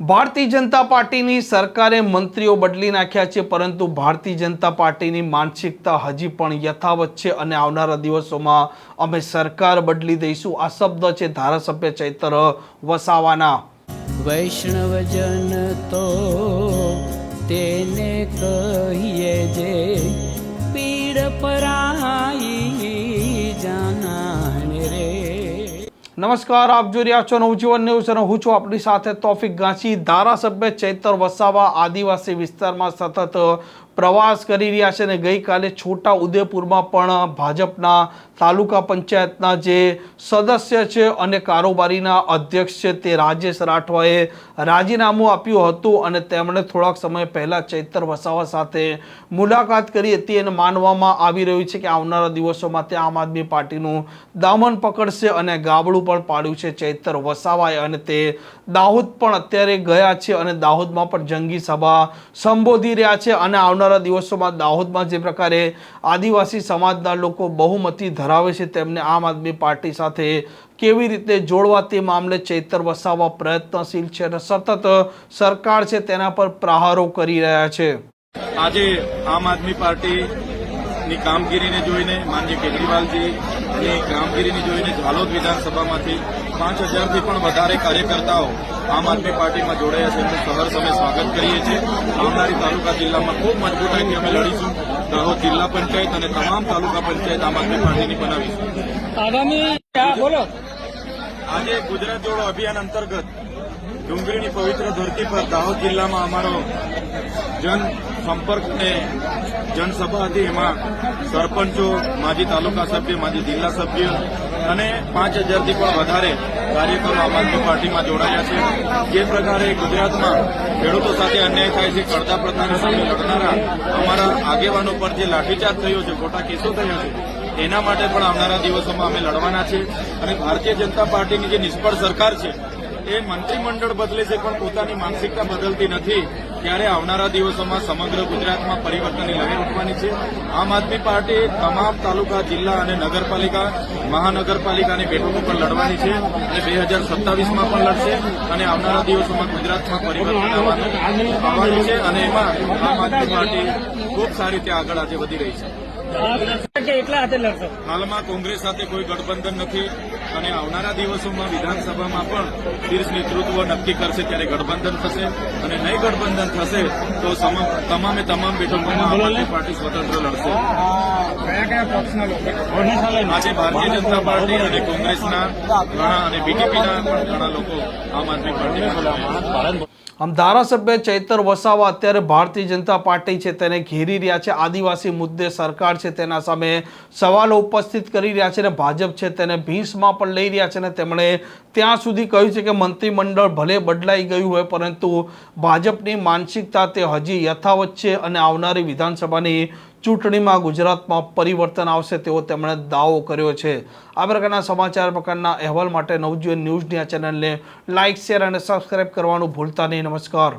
ભારતીય જનતા પાર્ટીની સરકારે મંત્રીઓ બદલી નાખ્યા છે, પરંતુ ભારતીય જનતા પાર્ટીની માનસિકતા હજી પણ યથાવત છે અને આવનારા દિવસોમાં અમે સરકાર બદલી દઈશું. આ શબ્દ છે ધારાસભ્ય ચૈતર વસાવાના. વૈષ્ણવજન તો તેને કહીએ જે પીડ પરાઈ નમસ્કાર, આપ જોઈ રહ્યા છો નવજીવન ન્યૂઝ અને હું છું આપણી સાથે તોફિક ગાંચી ધારાસભ્ય ચૈતર વસાવા આદિવાસી વિસ્તારમાં સતત પ્રવાસ કરી રહ્યા છે અને ગઈકાલે છોટા ઉદેપુરમાં પણ ભાજપના તાલુકા પંચાયતના જે સદસ્ય છે અને કારોબારીના અધ્યક્ષ છે તે રાજેશ રાઠવાએ રાજીનામું આપ્યું હતું અને તેમણે થોડાક સમય પહેલાં ચૈતર વસાવા સાથે મુલાકાત કરી હતી અને માનવામાં આવી રહ્યું છે કે આવનારા દિવસોમાં તે આમ આદમી પાર્ટીનું દામન પકડશે અને ગાબડું પણ પાડ્યું છે ચૈતર વસાવાએ અને તે દાહોદ પણ અત્યારે ગયા છે અને દાહોદમાં પણ જંગી સભા સંબોધી રહ્યા છે અને આવનારા દિવસોમાં દાહોદમાં જે પ્રકારે આદિવાસી સમાજના લોકો બહુમતી ધરાવે છે, તેમને આમ આદમી પાર્ટી સાથે કેવી રીતે જોડવા તે મામલે ચૈતર વસાવવા પ્રયત્નશીલ છે અને સતત સરકાર છે તેના પર પ્રહારો કરી રહ્યા છે. આજે આમ આદમી પાર્ટીની કામગીરીને જોઈને માનનીય કેજરીવાલજીની કામગીરીને જોઈને ઝાલોદ વિધાનસભામાંથી પાંચ હજારથી પણ વધારે કાર્યકર્તાઓ આમ આદમી પાર્ટીમાં જોડાયા છે. એમનું સહર સમય સ્વાગત કરીએ છીએ. આવનારી તાલુકા જિલ્લામાં ખૂબ મજબૂતાઈથી અમે લડીશું. દાહોદ જિલ્લા પંચાયત અને તમામ તાલુકા પંચાયત આમ આદમી પાર્ટીની બનાવીશું. આગામી બોલો. આજે ગુજરાત જોડો અભિયાન અંતર્ગત ડુંગળીની પવિત્ર ધરતી પર દાહોદ જિલ્લામાં અમારો જન સંપર્ક ને જનસભા હતી, એમાં સરપંચો, માજી તાલુકા સભ્ય, માજી જિલ્લા સભ્ય અને પાંચ હજારથી પણ વધારે કાર્યકરો આમ આદમી પાર્ટીમાં જોડાયા છે. જે પ્રકારે ગુજરાતમાં ખેડૂતો સાથે અન્યાય થાય છે, કરતા પ્રથાની સામે લડનારા અમારા આગેવાનો પર જે લાઠીચાર્જ થયો છે, ખોટા કેસો થયા છે, એના માટે પણ આવનારા દિવસોમાં અમે લડવાના છે. અને ભારતીય જનતા પાર્ટીની જે નિષ્ફળ સરકાર છે, એ મંત્રીમંડળ બદલે છે, પણ પોતાની માનસિકતા બદલતી નથી. ત્યારે આવનારા દિવસોમાં સમગ્ર ગુજરાતમાં પરિવર્તનની લહેર ઉઠવાની છે. આમ આદમી પાર્ટી તમામ તાલુકા, જિલ્લા અને નગરપાલિકા, મહાનગરપાલિકાની બેઠકો પર લડવાની છે અને બે હજાર સત્તાવીસમાં પણ લડશે અને આવનારા દિવસોમાં ગુજરાતમાં પરિવર્તન આવવાનું છે અને એમાં આમ આદમી પાર્ટી ખૂબ સારી રીતે આગળ આજે વધી રહી છે. હાલમાં કોંગ્રેસ સાથે કોઈ ગઠબંધન નથી અને આવનારા દિવસોમાં વિધાનસભામાં પણ શીર્ષ નેતૃત્વ નક્કી કરશે ત્યારે ગઠબંધન થશે અને નહીં ગઠબંધન થશે તો તમામે તમામ બેઠકોમાં આમ પાર્ટી સ્વતંત્ર લડશે. કયા કયા પક્ષના લોકો આજે ભારતીય જનતા પાર્ટી અને કોંગ્રેસના ઘણા અને બીજેપીના પણ ઘણા લોકો આમ આદમી પાર્ટી આમ ધારાસભ્ય ચૈતર વસાવા અત્યારે ભારતીય જનતા પાર્ટી છે તેને ઘેરી રહ્યા છે. આદિવાસી મુદ્દે સરકાર છે તેના સામે સવાલો ઉપસ્થિત કરી રહ્યા છે અને ભાજપ છે તેને ભીંસમાં પણ લઈ રહ્યા છે અને તેમણે ત્યાં સુધી કહ્યું છે કે મંત્રીમંડળ ભલે બદલાઈ ગયું હોય પરંતુ ભાજપની માનસિકતા તે હજી યથાવત છે અને આવનારી વિધાનસભાની ચૂંટણીમાં ગુજરાતમાં પરિવર્તન આવશે તેવો તેમણે દાવો કર્યો છે. આ પ્રકારના સમાચાર પ્રકારના અહેવાલ માટે નવજીવન ન્યૂઝની આ ચેનલને લાઇક, શેર અને સબસ્ક્રાઇબ કરવાનું ભૂલતા નહીં. નમસ્કાર.